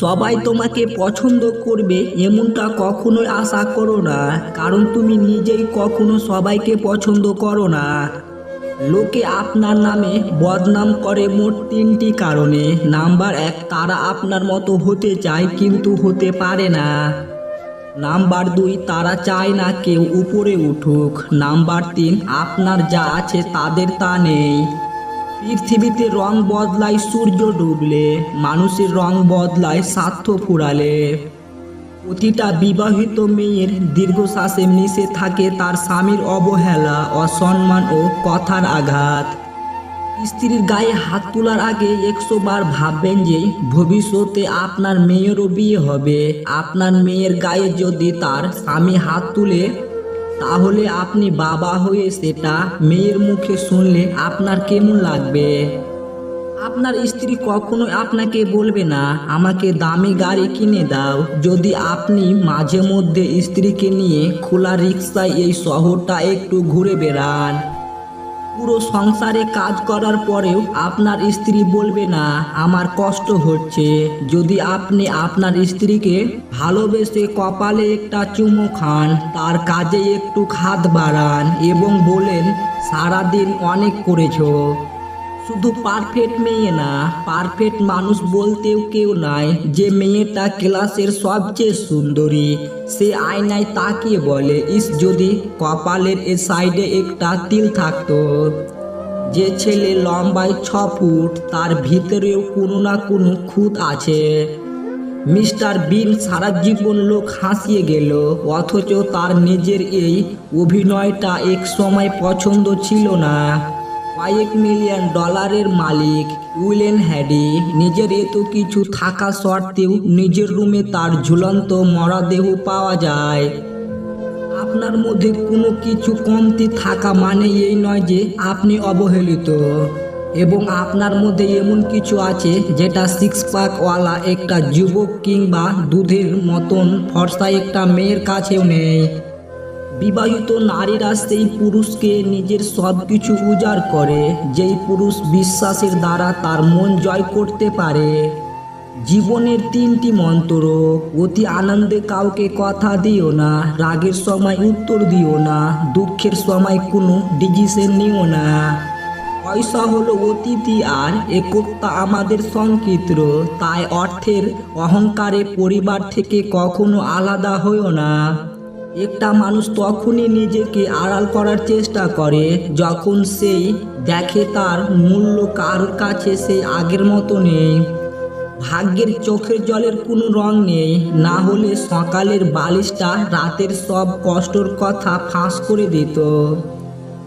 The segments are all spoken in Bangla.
সবাই তোমাকে পছন্দ করবে, এমনটা কখনোই আশা করো না, কারণ তুমি নিজেই কখনো সবাইকে পছন্দ করো না। লোকে আপনার নামে বদনাম করে মোট তিনটি কারণে। নাম্বার এক, তারা আপনার মতো হতে চায় কিন্তু হতে পারে না। নাম্বার দুই, তারা চায় না কেউ উপরে উঠুক। নাম্বার তিন, আপনার যা আছে তাদের তা নেই। পৃথিবীতে রং বদলায় সূর্য ডুবলে, মানুষের রং বদলায় স্বার্থ ফুরালে। প্রতিটা বিবাহিত মেয়ের দীর্ঘশ্বাসে মিশে থাকে তার স্বামীর অবহেলা, অসম্মান ও কথার আঘাত। স্ত্রীর গায়ে হাত তোলার আগে একশো বার ভাববেন যে ভবিষ্যতে আপনার মেয়েরও বিয়ে হবে। আপনার মেয়ের গায়ে যদি তার স্বামী হাত তুলে তাহলে আপনি বাবা হয়ে সেটা মেয়ের মুখে শুনলে আপনার কেমন লাগবে? আপনার স্ত্রী কখনো আপনাকে বলবে না, আমাকে দামি গাড়ি কিনে দাও। যদি আপনি মাঝে মধ্যে স্ত্রীকে নিয়ে খোলা রিক্সায় এই শহরটা একটু ঘুরে বেড়ান। পুরো সংসারে কাজ করার পরেও আপনার স্ত্রী বলবে না, আমার কষ্ট হচ্ছে। যদি আপনি আপনার স্ত্রীকে ভালোবেসে কপালে একটা চুমো খান, তার কাজে একটু খাত বাড়ান এবং বলেন, সারাদিন অনেক করেছ। শুধু পারফেক্ট মেয়ে না পারফেক্ট মানুষ বলতেও কেউ নাই যে মেয়েটা ক্লাসের সবচেয়ে সুন্দরী। সে আয়নায় তাকিয়ে বলে, ইস, যদি কপালের এ সাইডে একটা তিল থাকতো, যে ছেলে লম্বায় ছ ফুট, তার ভিতরেও কোনো না কোনো খুঁত আছে। মিস্টার বিন সারা জীবন লোক হাসিয়ে গেল, অথচ তার নিজের এই অভিনয়টা এক সময় পছন্দ ছিল না। কয়েক মিলিয়ন ডলারের মালিক উইলেন হ্যাডি। নিজের এত কিছু থাকা সত্ত্বেও নিজের রুমে তার ঝুলন্ত মরাদেহ পাওয়া যায়। আপনার মধ্যে কোনো কিছু কমতি থাকা মানে এই নয় যে আপনি অবহেলিত। এবং আপনার মধ্যে এমন কিছু আছে যেটা সিক্স প্যাকওয়ালা একটা যুবক কিংবা দুধের মতন ফর্সা একটা মেয়ের কাছেও নেই। বিবাহিত নারীরা সেই পুরুষকে নিজের সব কিছু উজাড় করে, যেই পুরুষ বিশ্বাসের দ্বারা তার মন জয় করতে পারে। জীবনের তিনটি মন্ত্র, অতি আনন্দে কাউকে কথা দিও না, রাগের সময় উত্তর দিও না, দুঃখের সময় কোনো ডিসিশন নিও না। পয়সা হলো অতিথি আর একতা আমাদের সংকিত্র তাই অর্থের অহংকারে পরিবার থেকে কখনো আলাদা হইও না। একটা মানুষ তখনই নিজেকে আড়াল করার চেষ্টা করে যখন সেই দেখে তার মূল্য কার কাছে সেই আগের মতো নেই। ভাগ্যের চোখের জলের কোনো রং নেই। না হলে সকালের বালিশটা রাতের সব কষ্টর কথা ফাঁস করে দিত।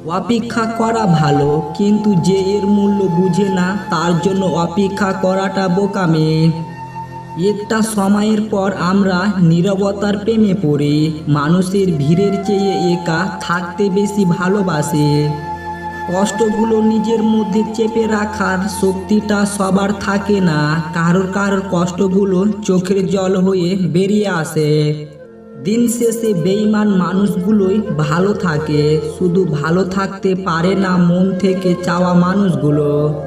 অপেক্ষা করা ভালো, কিন্তু যে এর মূল্য বুঝে না, তার জন্য অপেক্ষা করাটা বোকামি। একটা সময়ের পর আমরা নীরবতার প্রেমে পড়ি, মানুষের ভিড়ের চেয়ে একা থাকতে বেশি ভালোবাসে। কষ্টগুলো নিজের মধ্যে চেপে রাখার শক্তিটা সবার থাকে না, কারোর কারোর কষ্টগুলো চোখের জল হয়ে বেরিয়ে আসে। দিন শেষে বেইমান মানুষগুলোই ভালো থাকে, শুধু ভালো থাকতে পারে না মন থেকে চাওয়া মানুষগুলো।